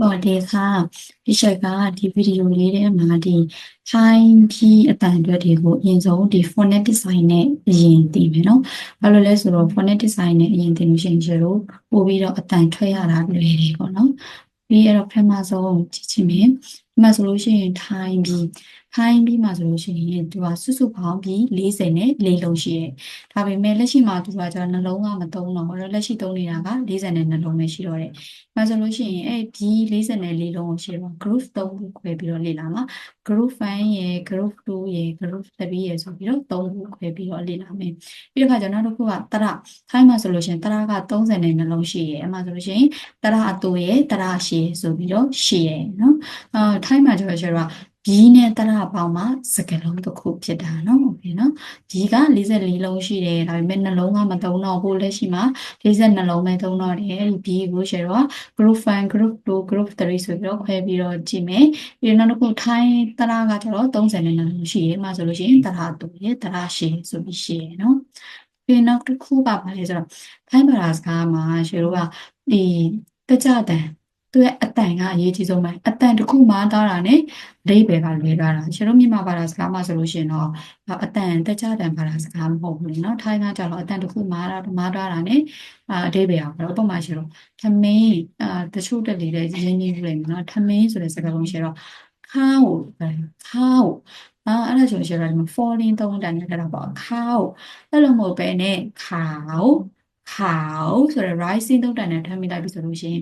ပေါ်ဒီခါဒီချက်ကဒီဗီဒီယိုလေးထဲမှာဒီ time ပြီးအတန်အတွက်တွေကိုအရင်ဆုံးဒီ phonetic design နဲ့အရင်သိမယ်နော်။ဘာလို့လဲဆိုတော့ phonetic design နဲ့အရင်သိလို့ရှိရင်ကျတော့ပို့ပြီးတော့အတန်ထွက်ရတာတွေတွေပေါ့နော်။ပြီးရတော့ပထမဆုံးကြည့်ချင်မယ်။ဒီမှာဆိုလို့ရှိရင် time ပြီး time ပြီးမှာဆိုလို့ရှိရင်သူကစုစုပေါင်းပြီး40နဲ့4လုံးရှိတယ်။ဒါပေမဲ့လက်ရှိမှာသူကကျတော့နှလုံးကမသုံးတော့ဘူး။လက်ရှိသုံးနေတာက40နဲ့နှလုံးပဲရှိတော့တယ်။ဒါဆိုလို့ရှိရင်အဲ့ဒီ44လုံးကိုရှိတော့ group 3ခုခွဲပြီးတော့လေ့လာမှာ group 1ရယ် group 2ရယ် group 3ရယ်ဆိုပြီးတော့3ခုခွဲပြီးတော့လေ့လာမယ်ပြီးတော့ခါကျတော့နောက်တစ်ခုကတရထိုင်းမှာဆိုလို့ရှိရင်တရက32လုံးရှိရယ်အမှဆိုလို့ရှိရင်တရအတူရယ်တရရှိရယ်ဆိုပြီးတော့ရှိရယ်နော်အာထိုင်းမှာကျတော့ကျတော့ ရီးနဲ့တရပေါင်းမှာစကလုံးတစ်ခုဖြစ်တာနော်ဟုတ်ပြီနော်ရီးက44လုံးရှိတယ်ဒါပေမဲ့နှလုံးကမသုံးတော့ဘူးလက်ရှိမှာ42လုံးပဲသုံးတော့တယ်လို့ပြီးကိုရှယ်တော့ group 1 group 2 group 3ဆိုပြီးတော့ခွဲပြီးတော့ကြည့်မယ်ပြီးတော့နောက်တစ်ခုထိုင်းတရကကျတော့32လုံးရှိတယ်မှာဆိုလို့ရှိရင်တရတူတယ်တရရှင်ဆိုပြီးရှိတယ်နော်ပြီးနောက်တစ်ခုကဘာလဲဆိုတော့ထိုင်းဘာသာစကားမှာရှယ်တော့ဒီတကြတန် သူရဲ့အတန်ကအရေးကြီးဆုံးပဲအတန်တစ်ခုမှသားတာနဲ့အဓိပ္ပာယ်ကလွဲသွားတာရှင်တို့မြန်မာဘာသာစကားမှာဆိုလို့ရှိရင်တော့အတန်တကြတန်ဘာသာစကားမဟုတ်ဘူးလေနော်ထိုင်းကကြတော့အတန်တစ်ခုမှတာမှသားတာနဲ့အဓိပ္ပာယ်ကတော့ဥပမာရှင်တို့ထမင်းအာတချို့တက်လေးတဲ့ရင်းနှီးလို့လေနော်ထမင်းဆိုတဲ့စကားလုံးရှင်တော့ခါကိုခါကိုအာအဲ့ဒါဆိုရှင်တော့ဒီမှာ falling သုံးတန်နဲ့ကြတာပေါ့ခါကိုအဲ့လိုမဟုတ်ပဲနဲ့ခါကို ခါကိုဆိုတော့ rising သုံးတန်နဲ့ထပ်မိလိုက်ပြီဆိုလို့ရှိရင်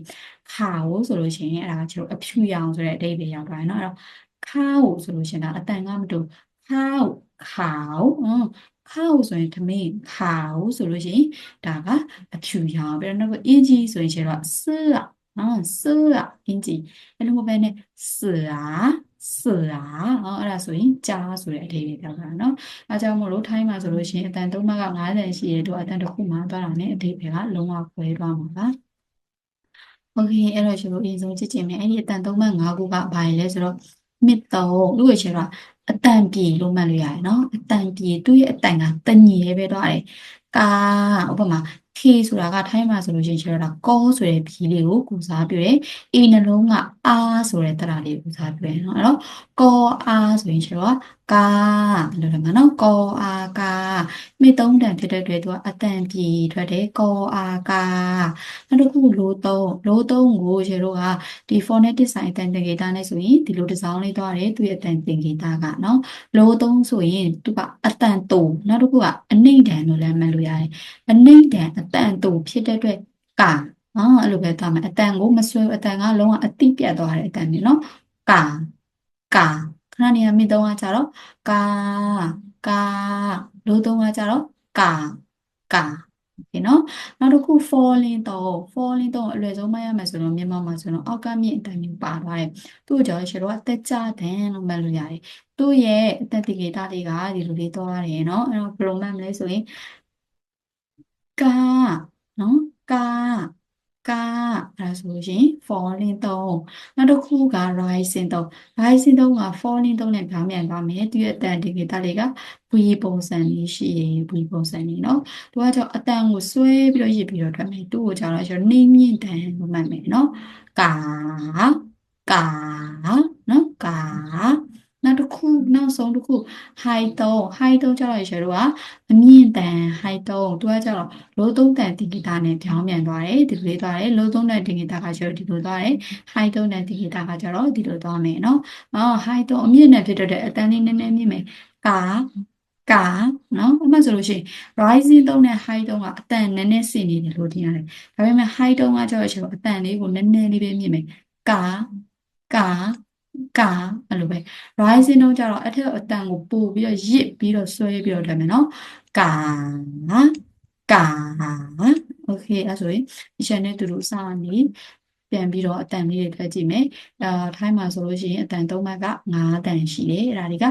ခါကိုဆိုလို့ရှိရင်အဲ့ဒါကျတော့အဖြူရောင်ဆိုတဲ့အဓိပ္ပာယ်ရောက်သွားတယ်เนาะအဲ့တော့ခါကိုဆိုလို့ရှိရင်ဒါအတန်ကမတူခါကိုခါကိုဟွန်းခါကိုဆိုရင်ထမင်းခါကိုဆိုလို့ရှိရင်ဒါကအဖြူရောင်ပြီးတော့နောက်အင်ဂျီဆိုရင်ကျတော့စอ่ะနော်စอ่ะအင်ဂျီအဲ့လိုပဲနဲ့စ อ่ะစอ่ะဟောအဲ့ဒါဆိုရင်ကြားဆိုတဲ့အဓိပ္ပာယ်ပြောတာเนาะအဲကြောင့်မို့လို့ထိုင်းမှာဆိုလို့ရှိရင်အတန်သုံးမှက90ရှိရတော့အတန်တစ်ခုမှသွားတာ ਨੇ အဓိပ္ပာယ်ကလုံးဝခွဲသွားမှာပါโอเคအဲ့တော့ကျွန်တော်အရင်ဆုံးကြည့်ကြည့်မယ်အဲ့ဒီအတန်သုံးမှ5ခုကဘာလဲဆိုတော့မြစ်သုံးလို့ရချင်တော့အတန်ပြေလို့မှတ်လို့ရတယ်နော်အတန်ပြေသူ့ရဲ့အတန်ကတညီရဲပဲသွားတယ်ကာဥပမာ K ဆိုတာကထိုင်းမှာဆိုလို့ရှိရင်ကျတော့ကောဆိုတဲ့ဘီလေးကိုကုစားပြတယ်။ A နှလုံးကအာဆိုတဲ့တရလေးကိုကုစားပြတယ်နော်။အဲ့တော့ကောအာဆိုရင်ကျတော့ကာလို့တယ်မှာနော်။ကောအာကာမိသုံးတန်ဖြစ်တဲ့အတွက်သူကအတန်ပြေထွက်တယ်။ကောအာကာနောက်တစ်ခုလိုသုံးလိုသုံးကိုကျတော့ကဒီ phonetic sign အတန်သင်္ကေတနဲ့ဆိုရင်ဒီလိုတစ်စောင်းလေးသွားတယ်သူရဲ့အတန်သင်္ကေတကနော်။လိုသုံးဆိုရင်သူကအတန်တူနောက်တစ်ခုကအနိမ့်တန်လို့လည်းမှတ်လို့ရတယ်။အနိမ့်တန်အတန်တူဖြစ်တဲ့အတွက်ကာနော်အဲ့လိုပဲသွားမယ်အတန်ကိုမဆွဲအတန်ကလုံးဝအတိပြတ်သွားတဲ့အတန်နေနော်ကာကာခဏနေရာမိသုံးကကြတော့ကာကာလို့သုံးကကြတော့ကာကာဒီနော်နောက်တစ်ခု falling တော့ falling တော့အလွယ်ဆုံးမှတ်ရမယ်ဆိုတော့မြန်မာမှာဆိုတော့အောက်ကမြင့်အတိုင်းမျိုးပါသွားတယ်သူ့ကြောင့်ရှယ်တော့အသက်ကြတဲ့လို့မှတ်လို့ရတယ်သူ့ရဲ့အသက်တကေတာတွေကဒီလိုလေးသွားတယ်နော်အဲ့တော့ဘယ်လိုမှတ်မလဲဆိုရင် ကာနော်ကာကာအဲ့ဒါဆိုရင် falling သုံးနောက်တစ်ခုက rising သုံး rising သုံးက falling သုံးနဲ့ပြောင်းပြန်သွားမယ်သူရဲ့အတန်ဒီကေတာလေးက V ပုံစံလေးရှိရယ် V ပုံစံလေးเนาะသူကကြောင့်အတန်ကိုဆွဲပြီးတော့ရစ်ပြီးတော့ထွက်မယ်သူ့ကိုကြောင့်တော့ကျွန်တော်နှိမ့်မြင့်တန်လို့မှတ်မယ်เนาะကာကာเนาะကာ နောက်တစ်ခုနောက်ဆုံးတစ်ခု high သုံး high သုံးကြတော့ရေတို့ကအမြင့်တန် high သုံးသူကကြတော့ low သုံးတန်ဒီဂီတာနဲ့ပြောင်းပြန်သွားတယ်ဒီလိုလေးသွားတယ် low သုံးတန်ဒီဂီတာကကျတော့ဒီလိုသွားတယ် high သုံးတန်ဒီဂီတာကကျတော့ဒီလိုသွားမယ်နော်အော် high သုံးအမြင့်နဲ့ဖြစ်တဲ့အတန်းလေးနည်းနည်းမြင့်မယ်ကာကာနော်အမှဆိုလို့ရှိရင် rising သုံးနဲ့ high သုံးကအတန်နည်းနည်းဆင်နေတယ်လို့ထင်ရတယ်ဒါပေမဲ့ high သုံးကကျတော့အတန်လေးကိုနည်းနည်းလေးပဲမြင့်မယ်ကာကာ ကာအဲ့လိုပဲ rising တော့ကြတော့အထက်အတန်ကိုပို့ပြီးတော့ရစ်ပြီးတော့ဆွဲပြီးတော့ထည့်မယ်နော်ကာကာโอเคအဲ့ဆိုရင်ဒီချက်နဲ့တူတူစနေပြန်ပြီးတော့အတန်လေးတွေထည့်ကြည့်မယ်အာထိုင်းမှာဆိုလို့ရှိရင်အတန်သုံးဘက်က9တန်ရှိတယ်အဲ့ဒါတွေက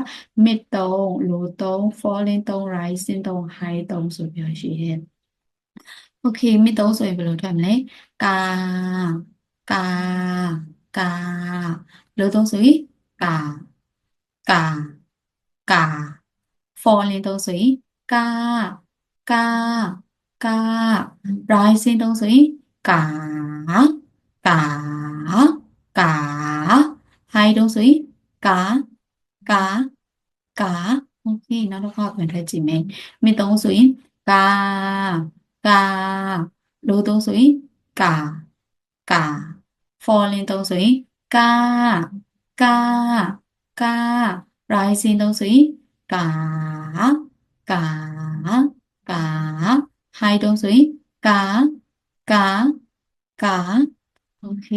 mid 3 low 3 falling 3 rising 3 high 3ဆိုပြီးတော့ရှိတယ်โอเค mid 3ဆိုရင်ဘယ်လိုထည့်မလဲကာကာ cà, lưu tô suy cà cà cà, phone lên tô suy cà cà cà, rise xin tô suy cà cà cà, hai tô suy cà cà cà, ok nó đâu có quyền thế chỉ mình. Mình tô suy cà cà, lưu tô suy cà cà. ฟอลลินตรงสุยกากากาไรซินตรงสุยกากากาไฮตรงสุยกากากาโอเค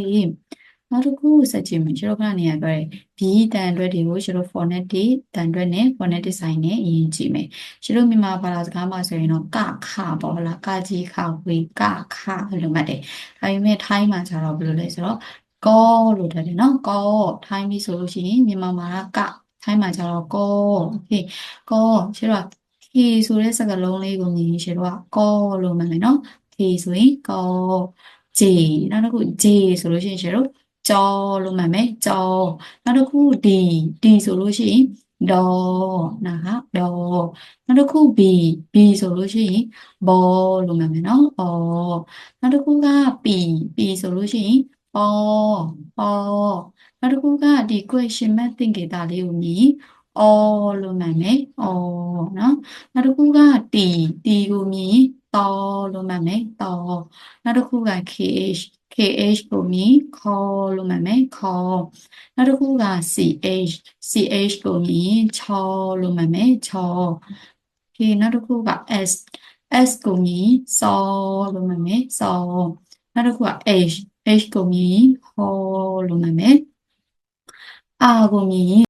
နောက်တစ်ခုဆက်ကြည့်မယ်ကျွန်တော်ခဏနေရပြောတယ် B တန်အတွက်တွေကိုကျွန်တော် phonetic တန်အတွက်နဲ့ phonetic sign နဲ့အရင်ကြည့်မယ်ကျွန်တော်မြန်မာဘာသာစကားမှာဆိုရင်တော့ကခပေါ့ဟုတ်လားကကြီးခဝေကခလို့မှတ်တယ်ဒါပေမဲ့ထိုင်းမှာကျတော့ဘယ်လိုလဲဆိုတော့ကောလို့ထည့်တယ်နော်ကောထိုင်းပြီဆိုလို့ရှိရင်မြန်မာမှာကထိုင်းမှာကျတော့ကောโอเคကောကျွန်တော် K ဆိုတဲ့စကားလုံးလေးကိုမြင်ရင်ကျွန်တော်ကကောလို့မှတ်မယ်နော် K ဆိုရင်ကော J နောက်တစ်ခု J ဆိုလို့ရှိရင်ကျွန်တော် ကြောလို့မှတ်မယ်ကြောနောက်တစ်ခု D D ဆိုလို့ရှိရင်ဒေါ်နာဟာဒေါ်နောက်တစ်ခု B B ဆိုလို့ရှိရင်ဘောလို့မှတ်မယ်နော်အော်နောက်တစ်ခုက P P ဆိုလို့ရှိရင်အော်အော်နောက်တစ်ခုကဒီ question mark သင်္ကေတလေးကိုမြည်အော်လို့မှတ်မယ်အော်နော်နောက်တစ်ခုက T T ကိုမြည်တော်လို့မှတ်မယ်တော်နောက်တစ်ခုက KH KH ကိုမြည်ခေါ်လို့မှတ်မယ်ခေါ်နောက်တစ်ခုက CH CH ကိုမြည်ချောလို့မှတ်မယ်ချော K နောက်တစ်ခုက S S ကိုမြည်စောလို့မှတ်မယ်စောနောက်တစ်ခုက H H ကိုမြည်ဟောလို့မှတ်မယ် R ကိုမြည်